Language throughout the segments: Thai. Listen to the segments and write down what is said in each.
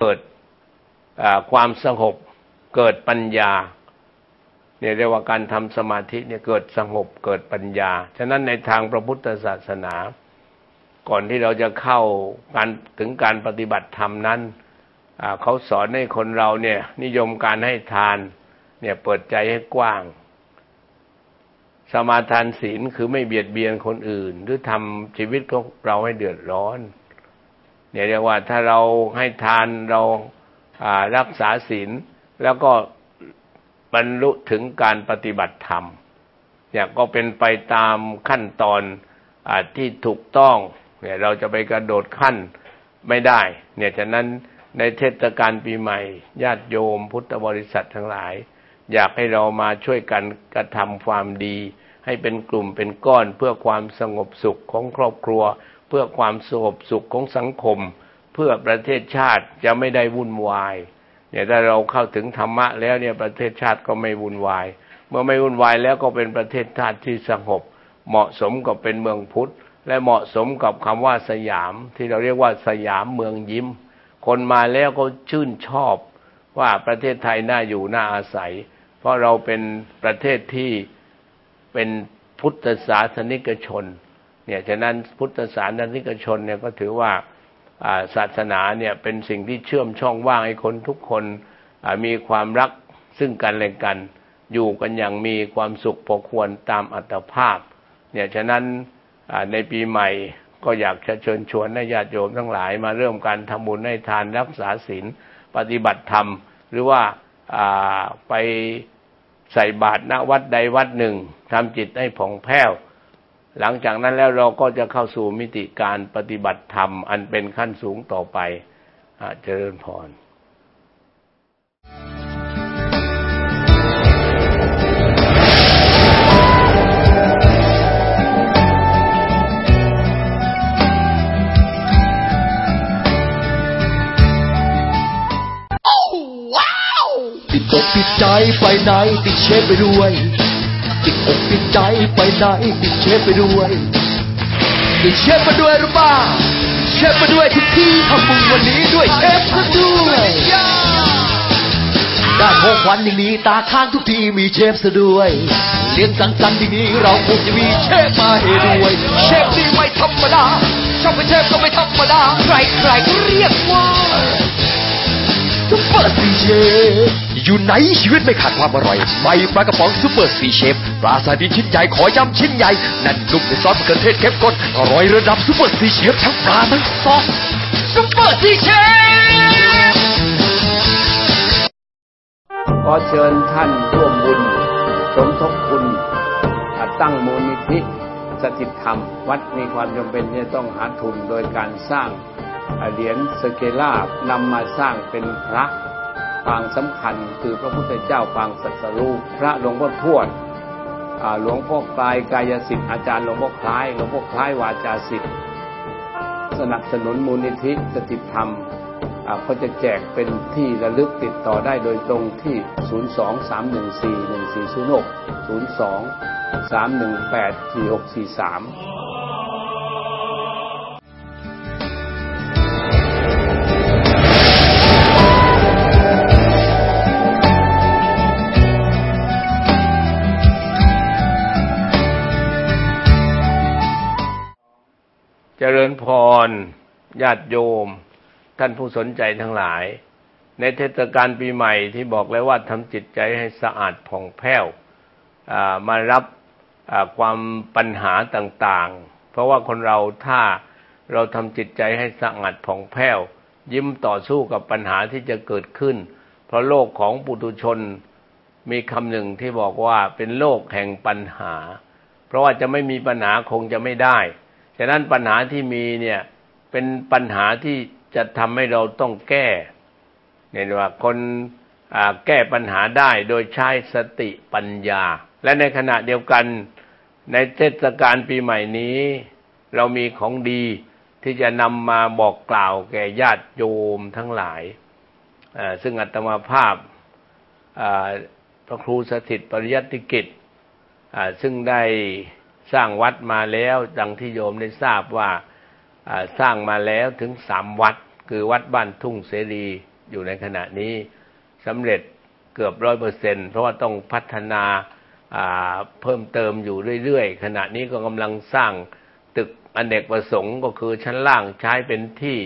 เกิดความสงบเกิดปัญญาเนี่ยเรียกว่าการทำสมาธิเนี่ยเกิดสงบเกิดปัญญา ฉะนั้นในทางพระพุทธศาสนา ก่อนที่เราจะเข้าการถึงการปฏิบัติธรรมนั้นเขาสอนให้คนเราเนี่ย นิยมการให้ทาน เนี่ยเปิดใจให้กว้าง สมาทานศีลคือไม่เบียดเบียนคนอื่น หรือทำชีวิตของเราให้เดือดร้อน เนี่ยเรียกว่าถ้าเราให้ทานเรารักษาศีลแล้วก็บรรลุถึงการปฏิบัติธรรมเนี่ยก็เป็นไปตามขั้นตอนอที่ถูกต้องเนี่ยเราจะไปกระโดดขั้นไม่ได้ เนี่ยฉะนั้นในเทศกาลปีใหม่ ญาติโยมพุทธบริษัททั้งหลาย อยากให้เรามาช่วยกันกระทำความดี ให้เป็นกลุ่มเป็นก้อนเพื่อความสงบสุขของครอบครัว เพื่อความสงบสุขของสังคม เพื่อประเทศชาติจะไม่ได้วุ่นวายเนี่ยถ้าเราเข้าถึงธรรมะแล้วเนี่ยประเทศชาติก็ไม่วุ่นวาย เมื่อไม่วุ่นวายแล้วก็เป็นประเทศชาติที่สงบ เหมาะสมกับเป็นเมืองพุทธ และเหมาะสมกับคำว่าสยาม ที่เราเรียกว่าสยามเมืองยิ้ม คนมาแล้วก็ชื่นชอบว่าประเทศไทยน่าอยู่น่าอาศัย เพราะเราเป็นประเทศที่เป็นพุทธศาสนิกชน เนี่ยฉะนั้นพุทธศาสนิกชนเนี่ยก็ถือว่าศาสนาเนี่ยเป็นสิ่งที่เชื่อมช่องว่างให้คนทุกคนมีความรักซึ่งกันและกัน อยู่กันอย่างมีความสุขพอควรตามอัตภาพ เนี่ยฉะนั้นในปีใหม่ก็อยากจะเชิญชวนญาติโยมทั้งหลายมาเริ่มการทำบุญให้ทานรักษาศีลปฏิบัติธรรม หรือว่าไปใส่บาตรณวัดใดวัดหนึ่งทำจิตให้ผ่องแผ้ว หลังจากนั้นแล้วเราก็จะเข้าสู่มิติการปฏิบัติธรรม อันเป็นขั้นสูงต่อไปเจริญพรติดตกติดใจไปไหนติดเชฟไปด้วย ติดอกติดใจไปไหนติดเชฟไปด้วยติดเชฟมาด้วยหรือเปล่าเชฟมาด้วยทุกที่ทำบุญวันนี้ด้วยเชฟมาด้วยได้ของขวัญอย่างนี้ตาข้างทุกทีมีเชฟซะด้วย เลี้ยงสังสรรค์อย่างนี้เราคงจะมีเชฟมาให้ด้วย เชฟนี่ไม่ธรรมดาชอบเป็นเชฟก็ไม่ธรรมดาใครใครก็เรียกว่าซุปเปอร์ซีเชฟ อยู่ไหนชีวิตไม่ขาดความอร่อยไม่ปลากระป๋องซุปเปอร์ซีเชฟปลาซาดินชิ้นใหญ่ขอยำชิ้นใหญ่นั่นนุ่มในซอสมะเขือเทศเข้มข้นอร่อยระดับซุปเปอร์ซีเชฟทั้งปลาทั้งซอสซุปเปอร์ซีเชฟขอเชิญท่านร่วมบุญ สมทบคุณตั้งมูลนิธิสถิตธรรม วัดมีความจำเป็นที่ต้องหาทุนโดยการสร้างเหรียญสเกลานำมาสร้างเป็นพระ ปางสำคัญคือพระพุทธเจ้าปางสัสรูพระหลวงพ่อทวดหลวงพ่อคลายกายสิทธิ์อาจารย์หลวงพ่อคล้ายหลวงพ่อคล้ายวาจาสิทธิ์สนับสนุนมูลนิธิสติธรรมเขาจะแจกเป็นที่ระลึกติดต่อได้โดยตรงที่ 023141406 023184643 รญาติโยม ท่านผู้สนใจทั้งหลาย ในเทศกาลปีใหม่ที่บอกแล้วว่าทำจิตใจให้สะอาดผ่องแผ้วมารับความปัญหาต่างๆ เพราะว่าคนเราถ้าเราทำจิตใจให้สะอาดผ่องแผ้ว ยิ้มต่อสู้กับปัญหาที่จะเกิดขึ้น เพราะโลกของปุถุชนมีคำหนึ่งที่บอกว่าเป็นโลกแห่งปัญหา เพราะว่าจะไม่มีปัญหาคงจะไม่ได้ ฉะนั้นปัญหาที่มีเนี่ยเป็นปัญหาที่จะทำให้เราต้องแก้เนี่ยว่าคนแก้ปัญหาได้โดยใช้สติปัญญา และในขณะเดียวกันในเทศกาลปีใหม่นี้ เรามีของดีที่จะนำมาบอกกล่าวแก่ญาติโยมทั้งหลาย ซึ่งอัตมาภาพพระครูสถิตปริยัติกิจซึ่งได้ สร้างวัดมาแล้วดังที่โยมได้ทราบว่าสร้างมาแล้วถึงสามวัด คือวัดบ้านทุ่งเสรีอยู่ในขณะนี้สำเร็จเกือบร้อยเปอร์เซ็นเพราะว่าต้องพัฒนาเพิ่มเติมอยู่เรื่อยๆ ขณะนี้ก็กำลังสร้างตึกอเนกประสงค์ก็คือชั้นล่างใช้เป็นที่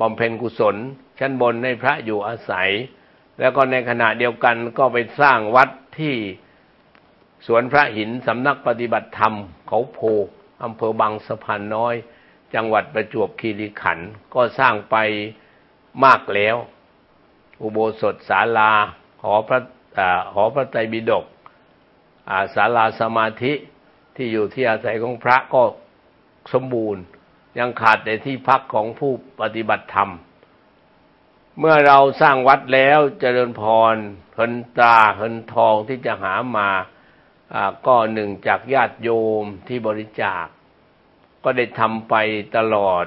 บำเพ็ญกุศล ชั้นบนให้พระอยู่อาศัย แล้วก็ในขณะเดียวกันก็ไปสร้างวัดที่ สวนพระหินสำนักปฏิบัติธรรม เขาโพอำเภอบางสะพานน้อย จังหวัดประจวบคีรีขันธ์ก็สร้างไปมากแล้ว อุโบสถศาลา หอพระหอพระไตรปิฎกศาลาสมาธิที่อยู่ที่อาศัยของพระก็สมบูรณ์ ยังขาดแต่ที่พักของผู้ปฏิบัติธรรม เมื่อเราสร้างวัดแล้วเจริญพรเฮินตาเฮินทองที่จะหามา ก็หนึ่งจากญาติโยมที่บริจาค ก็ได้ทำไปตลอด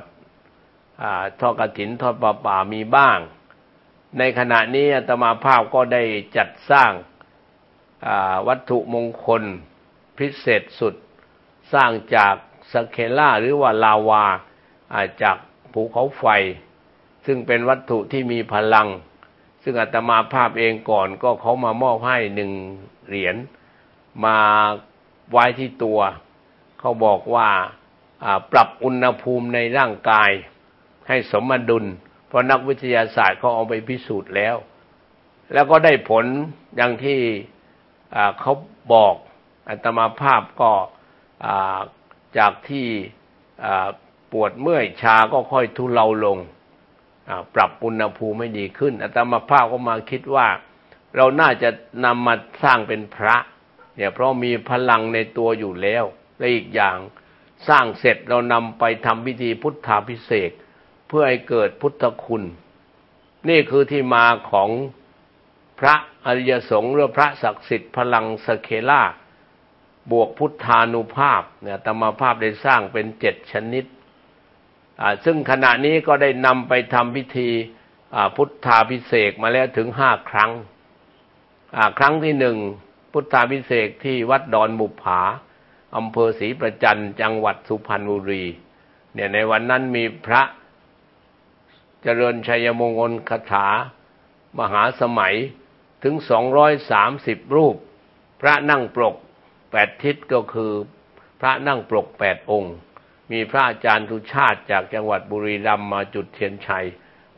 อทอดกระถินทอดป่าป่ามีบ้าง ในขณะนี้อาตมาภาพก็ได้จัดสร้างวัตถุมงคลพิเศษสุด สร้างจากสเคล่าหรือว่าลาวาจากภูเขาไฟ ซึ่งเป็นวัตถุที่มีพลัง ซึ่งอาตมาภาพเองก่อนก็เขามามอบให้หนึ่งเหรียญ มาไว้ที่ตัว เขาบอกว่าปรับอุณหภูมิในร่างกาย ให้สมดุล เพราะนักวิทยาศาสตร์เขาเอาไปพิสูจน์แล้ว แล้วก็ได้ผลอย่างที่เขาบอกอัตมาภาพก็จากที่ปวดเมื่อยชาก็ค่อยทุเลาลง ปรับอุณหภูมิให้ดีขึ้นอัตมาภาพก็มาคิดว่า เราน่าจะนำมาสร้างเป็นพระ เนี่ยเพราะมีพลังในตัวอยู่แล้วและอีกอย่างสร้างเสร็จเรานำไปทำพิธีพุทธาพิเศษเพื่อให้เกิดพุทธคุณ นี่คือที่มาของพระอริยสงฆ์หรือพระศักดิ์สิทธิ์พลังสเคล่าบวกพุทธานุภาพเนี่ยธรรมภาพได้สร้างเป็นเจ็ดชนิด ซึ่งขณะนี้ก็ได้นำไปทำพิธีพุทธาพิเศษมาแล้วถึงห้าครั้ง ครั้งที่หนึ่ง พุทธาพิเศษที่วัดดอนบุผาอำเภอศรีประจันจังหวัดสุพรรณบุรี เนี่ยในวันนั้นมีพระเจริญชัยมงคลคาถามหาสมัยถึงสองร้อยสามสิบรูป พระนั่งปรกแปดทิศก็คือพระนั่งปรกแปดองค์ มีพระอาจารย์ทุชาติจากจังหวัดบุรีรัมย์มาจุดเทียนชัย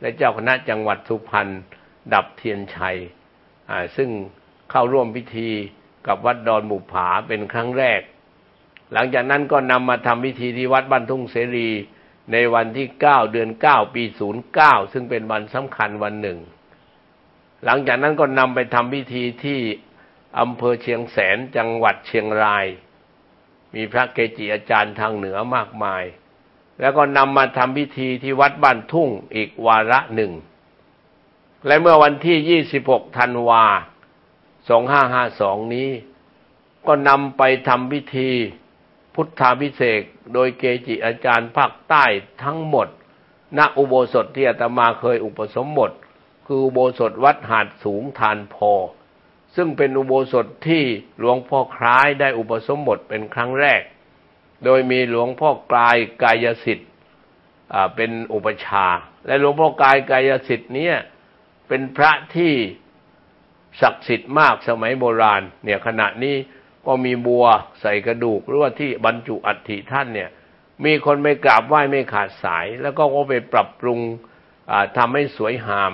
และเจ้าคณะจังหวัดสุพรรณดับเทียนชัยซึ่ง เข้าร่วมพิธีกับวัดดอนบุผาเป็นครั้งแรก หลังจากนั้นก็นำมาทำพิธีที่วัดบ้านทุ่งเสรีในวันที่เก้าเดือนเก้าปีศูนย์เก้าซึ่งเป็นวันสำคัญวันหนึ่ง หลังจากนั้นก็นำไปทำพิธีที่อำเภอเชียงแสนจังหวัดเชียงราย มีพระเกจิอาจารย์ทางเหนือมากมาย แล้วก็นำมาทำพิธีที่วัดบ้านทุ่งอีกวาระหนึ่ง และเมื่อวันที่ 26 ธันวา 2552นี้ ก็นำไปทำพิธีพุทธาพิเศษโดยเกจิอาจารย์ภาคใต้ทั้งหมด ณ อุโบสถที่อาตมาเคยอุปสมบท คืออุโบสถวัดหาดสูงทานพอ ซึ่งเป็นอุโบสถที่หลวงพ่อคล้ายได้อุปสมบทเป็นครั้งแรก โดยมีหลวงพ่อกลายกายสิทธิ์เป็นอุปชา และหลวงพ่อกายกายสิทธิ์นี้เป็นพระที่ ศักดิ์สิทธิ์มากสมัยโบราณ เนี่ยขณะนี้ก็มีบัวใส่กระดูก หรือว่าที่บรรจุอัฐิท่านเนี่ย มีคนไปกราบไหว้ไม่ขาดสาย แล้วก็ไปปรับปรุงทำให้สวยหาม